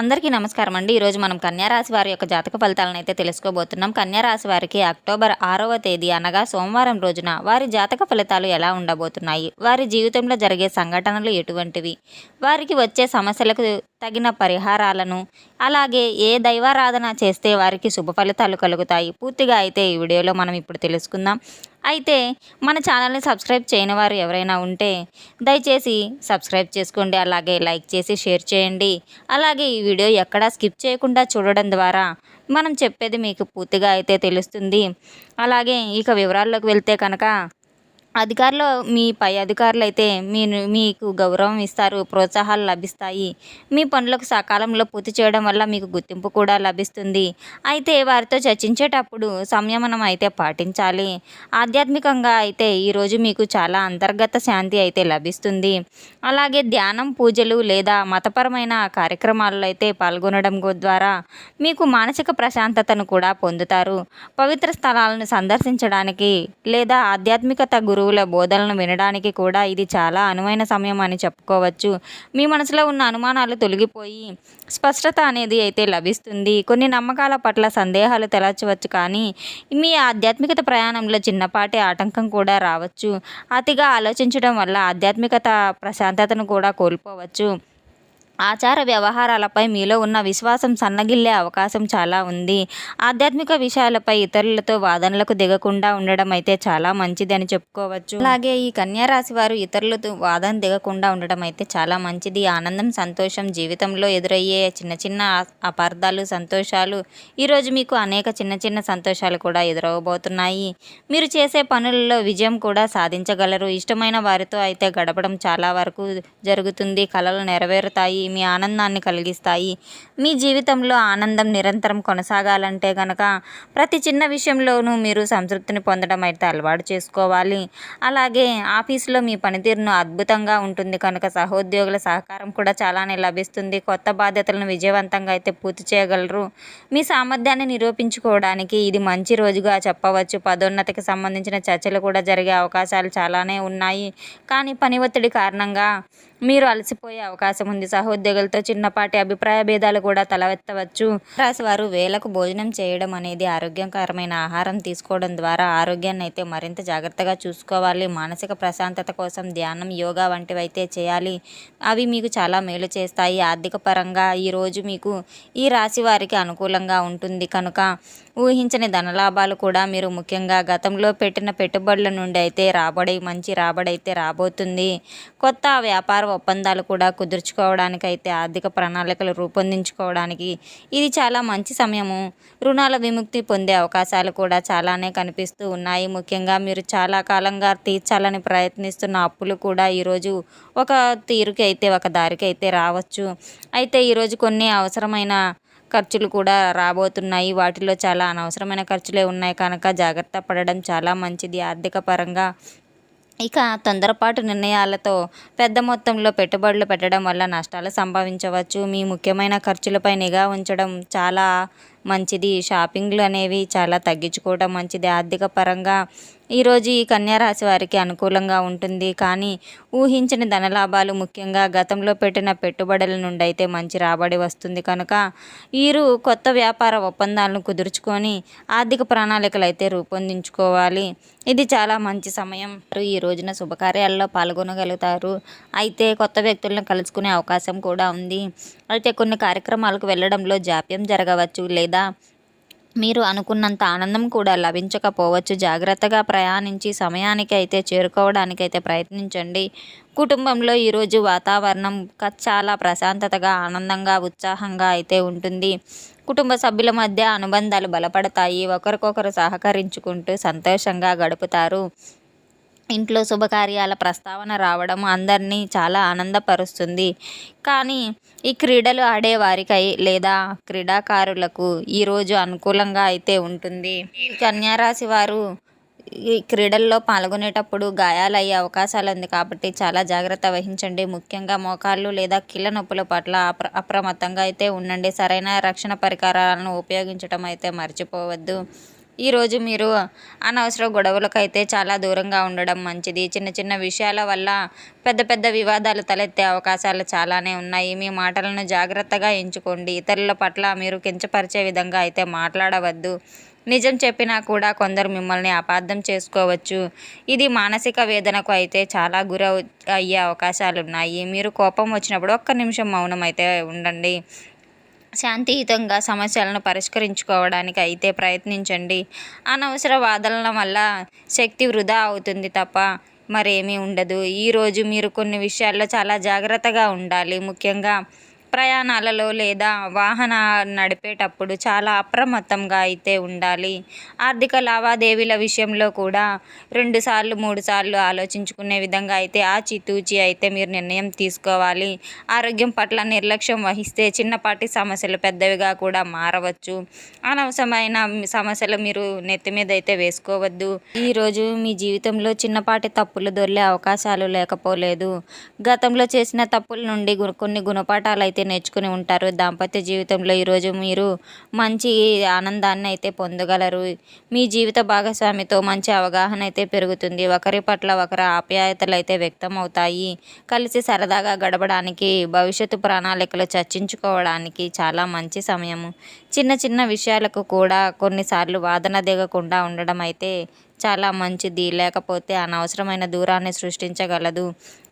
అందరికీ నమస్కారం అండి. ఈరోజు మనం కన్యారాశి వారి యొక్క జాతక ఫలితాలను అయితే తెలుసుకోబోతున్నాం. కన్యారాశి వారికి అక్టోబర్ ఆరవ తేదీ అనగా సోమవారం రోజున వారి జాతక ఫలితాలు ఎలా ఉండబోతున్నాయి? వారి జీవితంలో జరిగే సంఘటనలు ఎటువంటివి? వారికి వచ్చే సమస్యలకు తగిన పరిహారాలను అలాగే ఏ దైవారాధన చేస్తే వారికి శుభ ఫలితాలు కలుగుతాయి? పూర్తిగా అయితే ఈ వీడియోలో మనం ఇప్పుడు తెలుసుకుందాం. అయితే మన ఛానల్ని సబ్స్క్రైబ్ చేయని వారు ఎవరైనా ఉంటే దయచేసి సబ్స్క్రైబ్ చేసుకోండి అలాగే లైక్ చేసి షేర్ చేయండి. అలాగే ఈ వీడియో ఎక్కడా స్కిప్ చేయకుండా చూడడం ద్వారా మనం చెప్పేది మీకు పూర్తిగా అయితే తెలుస్తుంది. అలాగే ఇక వివరాల్లోకి వెళ్తే కనుక అధికారులు మీ పై అధికారులు అయితే మీరు మీకు గౌరవం ఇస్తారు ప్రోత్సాహాలు లభిస్తాయి. మీ పనులకు సకాలంలో పూర్తి చేయడం వల్ల మీకు గుర్తింపు కూడా లభిస్తుంది. అయితే వారితో చర్చించేటప్పుడు సంయమనం అయితే పాటించాలి. ఆధ్యాత్మికంగా అయితే ఈరోజు మీకు చాలా అంతర్గత శాంతి అయితే లభిస్తుంది. అలాగే ధ్యానం పూజలు లేదా మతపరమైన కార్యక్రమాల్లో అయితే పాల్గొనడం ద్వారా మీకు మానసిక ప్రశాంతతను కూడా పొందుతారు. పవిత్ర స్థలాలను సందర్శించడానికి లేదా ఆధ్యాత్మికత గురువుల బోధనలను వినడానికి కూడా ఇది చాలా అనువైన సమయం అని చెప్పుకోవచ్చు. మీ మనసులో ఉన్న అనుమానాలు తొలగిపోయి స్పష్టత అనేది అయితే లభిస్తుంది. కొన్ని నమ్మకాల పట్ల సందేహాలు తెలచవచ్చు కానీ మీ ఆధ్యాత్మికత ప్రయాణంలో చిన్నపాటి ఆటంకం కూడా రావచ్చు. అతిగా ఆలోచించడం వల్ల ఆధ్యాత్మికత ప్రశాంతతను కూడా కోల్పోవచ్చు. ఆచార వ్యవహారాలపై మీలో ఉన్న విశ్వాసం సన్నగిల్లే అవకాశం చాలా ఉంది. ఆధ్యాత్మిక విషయాలపై ఇతరులతో వాదనలకు దిగకుండా ఉండడం అయితే చాలా మంచిది అని చెప్పుకోవచ్చు. అలాగే ఈ కన్యా రాశి వారు ఇతరులతో వాదన దిగకుండా ఉండడం అయితే చాలా మంచిది. ఆనందం సంతోషం జీవితంలో ఎదురయ్యే చిన్న చిన్న అపార్థాలు సంతోషాలు ఈరోజు మీకు అనేక చిన్న చిన్న సంతోషాలు కూడా ఎదురవబోతున్నాయి. మీరు చేసే పనులలో విజయం కూడా సాధించగలరు. ఇష్టమైన వారితో అయితే గడపడం చాలా వరకు జరుగుతుంది. కళలు నెరవేరుతాయి. మీ ఆనందాన్ని కలిగిస్తాయి. మీ జీవితంలో ఆనందం నిరంతరం కొనసాగాలంటే కనుక ప్రతి చిన్న విషయంలోనూ మీరు సంతృప్తిని పొందడం అయితే అలవాటు చేసుకోవాలి. అలాగే ఆఫీసులో మీ పనితీరును అద్భుతంగా ఉంటుంది కనుక సహోద్యోగుల సహకారం కూడా చాలానే లభిస్తుంది. కొత్త బాధ్యతలను విజయవంతంగా అయితే పూర్తి చేయగలరు. మీ సామర్థ్యాన్ని నిరూపించుకోవడానికి ఇది మంచి రోజుగా చెప్పవచ్చు. పదోన్నతికి సంబంధించిన చర్చలు కూడా జరిగే అవకాశాలు చాలానే ఉన్నాయి. కానీ పని ఒత్తిడి కారణంగా మీరు అలసిపోయే అవకాశం ఉంది. సహోద్యోగులతో చిన్నపాటి అభిప్రాయ భేదాలు కూడా తలవెత్తవచ్చు. రాశి వారు వేలకు భోజనం చేయడం అనేది ఆరోగ్యకరమైన ఆహారం తీసుకోవడం ద్వారా ఆరోగ్యాన్ని అయితే మరింత జాగ్రత్తగా చూసుకోవాలి. మానసిక ప్రశాంతత కోసం ధ్యానం యోగా వంటివి అయితే చేయాలి. అవి మీకు చాలా మేలు చేస్తాయి. ఆర్థిక పరంగా ఈరోజు మీకు ఈ రాశి వారికి అనుకూలంగా ఉంటుంది కనుక ఊహించని ధనలాభాలు కూడా మీరు ముఖ్యంగా గతంలో పెట్టిన పెట్టుబడుల నుండి అయితే రాబడి మంచి రాబడి అయితే రాబోతుంది. కొత్త వ్యాపార ఒప్పందాలు కూడా కుదుర్చుకోవడానికి అయితే ఆర్థిక ప్రణాళికలు రూపొందించుకోవడానికి ఇది చాలా మంచి సమయము. రుణాల విముక్తి పొందే అవకాశాలు కూడా చాలానే కనిపిస్తూ ఉన్నాయి. ముఖ్యంగా మీరు చాలా కాలంగా తీర్చాలని ప్రయత్నిస్తున్న అప్పులు కూడా ఈరోజు ఒక తీరుకి అయితే ఒక దారికి అయితే రావచ్చు. అయితే ఈరోజు కొన్ని అవసరమైన ఖర్చులు కూడా రాబోతున్నాయి. వాటిలో చాలా అనవసరమైన ఖర్చులే ఉన్నాయి. కనుక జాగ్రత్త పడడం చాలా మంచిది. ఆర్థిక పరంగా ఇక తొందరపాటు నిర్ణయాలతో పెద్ద మొత్తంలో పెట్టుబడులు పెట్టడం వల్ల నష్టాలు సంభవించవచ్చు. మీ ముఖ్యమైన ఖర్చులపై నిఘా ఉంచడం చాలా మంచిది. షాపింగ్లు అనేవి చాలా తగ్గించుకోవడం మంచిది. ఆర్థిక పరంగా ఈరోజు ఈ కన్యారాశి వారికి అనుకూలంగా ఉంటుంది. కానీ ఊహించిన ధనలాభాలు ముఖ్యంగా గతంలో పెట్టిన పెట్టుబడుల నుండి అయితే మంచి రాబడి వస్తుంది. కనుక వీరు కొత్త వ్యాపార ఒప్పందాలను కుదుర్చుకొని ఆర్థిక ప్రణాళికలు అయితే రూపొందించుకోవాలి. ఇది చాలా మంచి సమయం. ఈ రోజున శుభకార్యాల్లో పాల్గొనగలుగుతారు. అయితే కొత్త వ్యక్తులను కలుసుకునే అవకాశం కూడా ఉంది. అయితే కొన్ని కార్యక్రమాలకు వెళ్ళడంలో జాప్యం జరగవచ్చు. లేదా మీరు అనుకున్నంత ఆనందం కూడా లభించకపోవచ్చు. జాగ్రత్తగా ప్రయాణించి సమయానికి అయితే చేరుకోవడానికైతే ప్రయత్నించండి. కుటుంబంలో ఈరోజు వాతావరణం చాలా ప్రశాంతతగా ఆనందంగా ఉత్సాహంగా అయితే ఉంటుంది. కుటుంబ సభ్యుల మధ్య అనుబంధాలు బలపడతాయి. ఒకరికొకరు సహకరించుకుంటూ సంతోషంగా గడుపుతారు. ఇంట్లో శుభకార్యాల ప్రస్తావన రావడం అందరినీ చాలా ఆనందపరుస్తుంది. కానీ ఈ క్రీడలు ఆడే వారికై లేదా క్రీడాకారులకు ఈరోజు అనుకూలంగా అయితే ఉంటుంది. కన్యారాశి వారు ఈ క్రీడల్లో పాల్గొనేటప్పుడు గాయాలయ్యే అవకాశాలు ఉంది కాబట్టి చాలా జాగ్రత్త వహించండి. ముఖ్యంగా మోకాళ్ళు లేదా కీళ్ళ నొప్పుల పట్ల అప్ర అప్రమత్తంగా అయితే ఉండండి. సరైన రక్షణ పరికరాలను ఉపయోగించడం అయితే మర్చిపోవద్దు. ఈరోజు మీరు అనవసర గొడవలకైతే చాలా దూరంగా ఉండడం మంచిది. చిన్న చిన్న విషయాల వల్ల పెద్ద పెద్ద వివాదాలు తలెత్తే అవకాశాలు చాలానే ఉన్నాయి. మీ మాటలను జాగ్రత్తగా ఎంచుకోండి. ఇతరుల పట్ల మీరు కించపరిచే విధంగా అయితే మాట్లాడవద్దు. నిజం చెప్పినా కూడా కొందరు మిమ్మల్ని అపార్థం చేసుకోవచ్చు. ఇది మానసిక వేదనకు అయితే చాలా గుర అయ్యే అవకాశాలు ఉన్నాయి మీరు కోపం వచ్చినప్పుడు ఒక్క నిమిషం మౌనం అయితే ఉండండి. శాంతియుతంగా సమస్యలను పరిష్కరించుకోవడానికి అయితే ప్రయత్నించండి. అనవసర వాదనల వల్ల శక్తి వృధా అవుతుంది తప్ప మరేమీ ఉండదు. ఈరోజు మీరు కొన్ని విషయాల్లో చాలా జాగ్రత్తగా ఉండాలి. ముఖ్యంగా ప్రయాణాలలో లేదా వాహన నడిపేటప్పుడు చాలా అప్రమత్తంగా అయితే ఉండాలి. ఆర్థిక లావాదేవీల విషయంలో కూడా రెండుసార్లు మూడు సార్లు ఆలోచించుకునే విధంగా అయితే ఆచితూచి అయితే మీరు నిర్ణయం తీసుకోవాలి. ఆరోగ్యం పట్ల నిర్లక్ష్యం వహిస్తే చిన్నపాటి సమస్యలు పెద్దవిగా కూడా మారవచ్చు. అనవసరమైన సమస్యలు మీరు నెత్తి మీద అయితే వేసుకోవద్దు. ఈరోజు మీ జీవితంలో చిన్నపాటి తప్పులు దొరికే అవకాశాలు లేకపోలేదు. గతంలో చేసిన తప్పుల నుండి కొన్ని గుణపాఠాలు అయితే నేర్చుకుని ఉంటారు. దాంపత్య జీవితంలో ఈరోజు మీరు మంచి ఆనందాన్ని అయితే పొందగలరు. మీ జీవిత భాగస్వామితో మంచి అవగాహన అయితే పెరుగుతుంది. ఒకరి పట్ల ఒకరి ఆప్యాయతలు అయితే వ్యక్తం అవుతాయి కలిసి సరదాగా గడపడానికి భవిష్యత్తు ప్రణాళికలు చర్చించుకోవడానికి చాలా మంచి సమయము. చిన్న చిన్న విషయాలకు కూడా కొన్నిసార్లు వాదన దిగకుండా ఉండడం అయితే చాలా మంచిది లేకపోతే అనవసరమైన దూరాన్ని సృష్టించగలదు.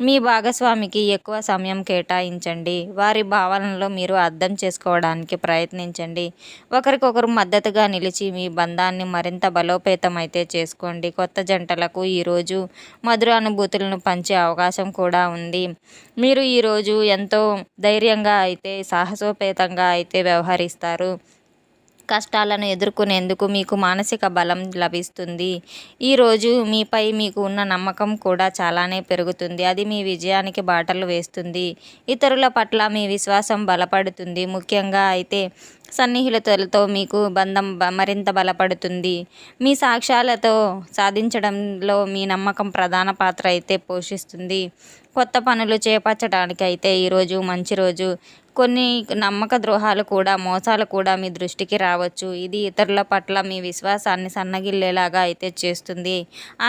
మీ భాగస్వామికి ఎక్కువ సమయం కేటాయించండి. వారి భావనలో మీరు అర్థం చేసుకోవడానికి ప్రయత్నించండి. ఒకరికొకరు మద్దతుగా నిలిచి మీ బంధాన్ని మరింత బలోపేతం అయితే చేసుకోండి. కొత్త జంటలకు ఈరోజు మధుర అనుభూతులను పంచే అవకాశం కూడా ఉంది. మీరు ఈరోజు ఎంతో ధైర్యంగా అయితే సాహసోపేతంగా అయితే వ్యవహరిస్తారు. కష్టాలను ఎదుర్కొనేందుకు మీకు మానసిక బలం లభిస్తుంది. ఈరోజు మీపై మీకు ఉన్న నమ్మకం కూడా చాలానే పెరుగుతుంది. అది మీ విజయానికి బాటలు వేస్తుంది. ఇతరుల పట్ల మీ విశ్వాసం బలపడుతుంది. ముఖ్యంగా అయితే సన్నిహితులతో మీకు బంధం బ- మరింత బలపడుతుంది. మీ సాక్ష్యాలతో సాధించడంలో మీ నమ్మకం ప్రధాన పాత్ర అయితే పోషిస్తుంది. కొత్త పనులు చేపట్టడానికి అయితే ఈరోజు మంచి రోజు. కొన్ని నమ్మక ద్రోహాలు కూడా మోసాలు కూడా మీ దృష్టికి రావచ్చు. ఇది ఇతరుల పట్ల మీ విశ్వాసాన్ని సన్నగిల్లేలాగా అయితే చేస్తుంది.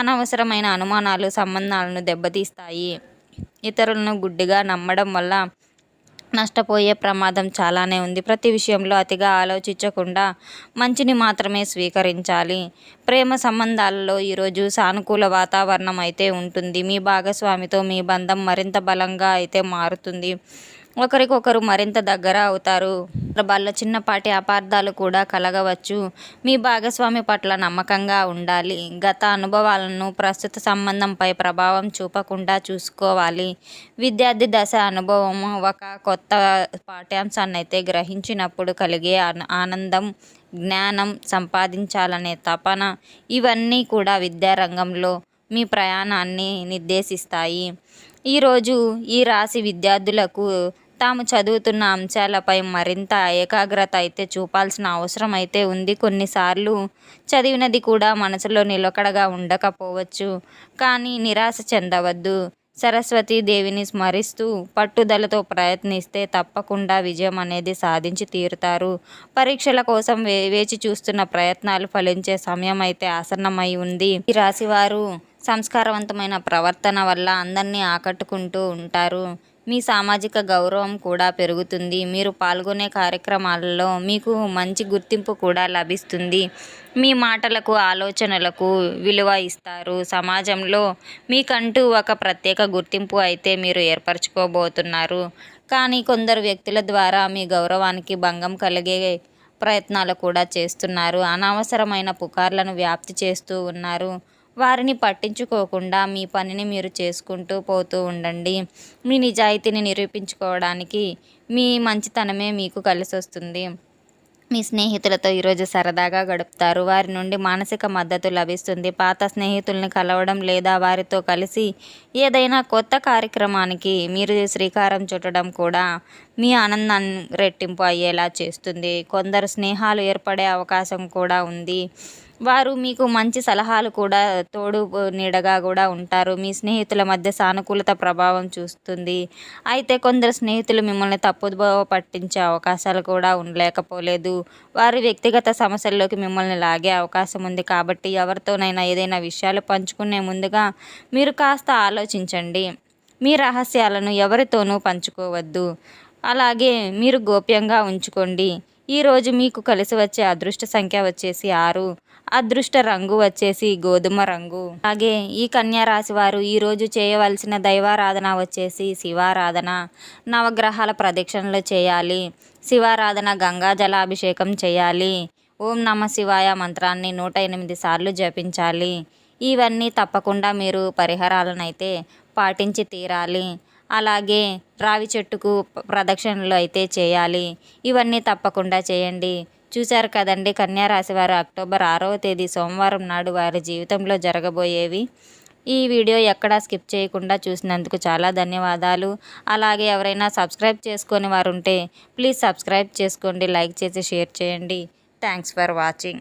అనవసరమైన అనుమానాలు సంబంధాలను దెబ్బతీస్తాయి. ఇతరులను గుడ్డిగా నమ్మడం వల్ల నష్టపోయే ప్రమాదం చాలానే ఉంది. ప్రతి విషయంలో అతిగా ఆలోచించకుండా మంచిని మాత్రమే స్వీకరించాలి. ప్రేమ సంబంధాలలో ఈరోజు సానుకూల వాతావరణం అయితే ఉంటుంది. మీ భాగస్వామితో మీ బంధం మరింత బలంగా అయితే మారుతుంది. ఒకరికొకరు మరింత దగ్గర అవుతారు. సందర్భాల్లో చిన్నపాటి అపార్థాలు కూడా కలగవచ్చు. మీ భాగస్వామి పట్ల నమ్మకంగా ఉండాలి. గత అనుభవాలను ప్రస్తుత సంబంధంపై ప్రభావం చూపకుండా చూసుకోవాలి. విద్యార్థి దశ అనుభవం ఒక కొత్త పాఠ్యాంశాన్ని అయితే గ్రహించినప్పుడు కలిగే ఆనందం జ్ఞానం సంపాదించాలనే తపన ఇవన్నీ కూడా విద్యారంగంలో మీ ప్రయాణాన్ని నిర్దేశిస్తాయి. ఈరోజు ఈ రాశి విద్యార్థులకు తాము చదువుతున్న అంశాలపై మరింత ఏకాగ్రత అయితే చూపాల్సిన అవసరం అయితే ఉంది. కొన్నిసార్లు చదివినది కూడా మనసులో నిలకడగా ఉండకపోవచ్చు. కానీ నిరాశ చెందవద్దు. సరస్వతి దేవిని స్మరిస్తూ పట్టుదలతో ప్రయత్నిస్తే తప్పకుండా విజయం అనేది సాధించి తీరుతారు. పరీక్షల కోసం వే వేచి చూస్తున్న ప్రయత్నాలు ఫలించే సమయం అయితే ఆసన్నమై ఉంది. ఈ రాశివారు సంస్కారవంతమైన ప్రవర్తన వల్ల అందరినీ ఆకట్టుకుంటూ ఉంటారు. మీ సామాజిక గౌరవం కూడా పెరుగుతుంది. మీరు పాల్గొనే కార్యక్రమాలలో మీకు మంచి గుర్తింపు కూడా లభిస్తుంది. మీ మాటలకు ఆలోచనలకు విలువ ఇస్తారు. సమాజంలో మీకంటూ ఒక ప్రత్యేక గుర్తింపు అయితే మీరు ఏర్పరచుకోబోతున్నారు. కానీ కొందరు వ్యక్తుల ద్వారా మీ గౌరవానికి భంగం కలిగే ప్రయత్నాలు కూడా చేస్తున్నారు. అనవసరమైన పుకార్లను వ్యాప్తి చేస్తూ ఉన్నారు. వారిని పట్టించుకోకుండా మీ పనిని మీరు చేసుకుంటూ పోతూ ఉండండి. మీ నిజాయితీని నిరూపించుకోవడానికి మీ మంచితనమే మీకు కలిసి వస్తుంది మీ స్నేహితులతో ఈరోజు సరదాగా గడుపుతారు. వారి నుండి మానసిక మద్దతు లభిస్తుంది. పాత స్నేహితుల్ని కలవడం లేదా వారితో కలిసి ఏదైనా కొత్త కార్యక్రమానికి మీరు శ్రీకారం చుట్టడం కూడా మీ ఆనందాన్ని రెట్టింపు అయ్యేలా చేస్తుంది. కొందరు స్నేహాలు ఏర్పడే అవకాశం కూడా ఉంది. వారు మీకు మంచి సలహాలు కూడా తోడు నీడగా కూడా ఉంటారు. మీ స్నేహితుల మధ్య సానుకూలత ప్రభావం చూస్తుంది. అయితే కొందరు స్నేహితులు మిమ్మల్ని తప్పుదోవ పట్టించే అవకాశాలు కూడా ఉండలేకపోలేదు. వారు వ్యక్తిగత సమస్యల్లోకి మిమ్మల్ని లాగే అవకాశం ఉంది కాబట్టి ఎవరితోనైనా ఏదైనా విషయాలు పంచుకునే ముందుగా మీరు కాస్త ఆలోచించండి. మీ రహస్యాలను ఎవరితోనూ పంచుకోవద్దు. అలాగే మీరు గోప్యంగా ఉంచుకోండి. ఈరోజు మీకు కలిసి వచ్చే అదృష్ట సంఖ్య వచ్చేసి ఆరు. అదృష్ట రంగు వచ్చేసి గోధుమ రంగు. అలాగే ఈ కన్యా రాశి వారు ఈరోజు చేయవలసిన దైవారాధన వచ్చేసి శివారాధన. నవగ్రహాల ప్రదక్షిణలు చేయాలి. శివారాధన గంగా జలాభిషేకం చేయాలి. ఓం నమ శివాయ మంత్రాన్ని నూట ఎనిమిది సార్లు జపించాలి. ఇవన్నీ తప్పకుండా మీరు పరిహారాలను అయితే పాటించి తీరాలి. అలాగే రావి చెట్టుకు ప్రదక్షిణలు అయితే చేయాలి. ఇవన్నీ తప్పకుండా చేయండి. చూశారు కదండి కన్యా రాశి వారు అక్టోబర్ ఆరవ తేదీ సోమవారం నాడు వారి జీవితంలో జరగబోయేవి. ఈ వీడియో ఎక్కడా స్కిప్ చేయకుండా చూసినందుకు చాలా ధన్యవాదాలు. అలాగే ఎవరైనా సబ్స్క్రైబ్ చేసుకొని వారు ఉంటే ప్లీజ్ సబ్స్క్రైబ్ చేసుకోండి లైక్ చేసి షేర్ చేయండి. Thanks for watching.